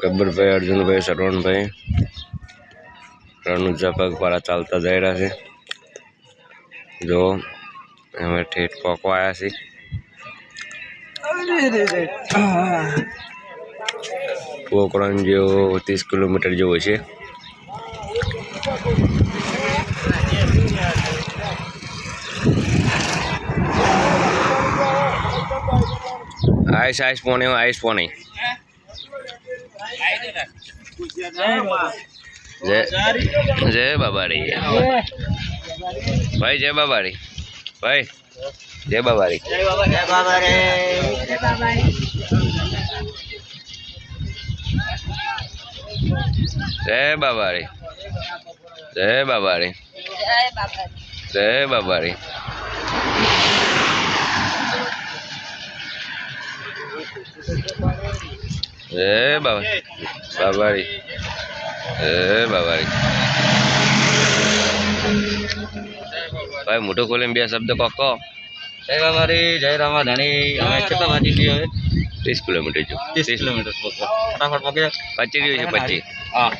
ગબ્બરભાઈ અર્જુનભાઈ, શરવણભાઈ. રણુજા પગપાળા ચાલતા જઈ રહ્યા છે. જો, અમે ઠેઠ પોકવા આવ્યા છીએ. પોકરણ જેવો ત્રીસ કિલોમીટર જેવો છે. આઈસ આઈસ પોણે આઈસ પોણે. જય જય બાબારી ભાઈ, જય બાબારી ભાઈ, જય બાબારી જય બાબારી જય બાબારી જય બાબારી જય બાબા બાબારી. જય બાબારી. ભાઈ મોટું ખોલીને બે શબ્દ કહો જય બાબારી જય રામા ધણી અમે કેટલા વાંચી ગયો હવે? ત્રીસ કિલોમીટર જો. ત્રીસ કિલોમીટર. ફટાફટ પગે પચી રહ્યું છે પચી હા.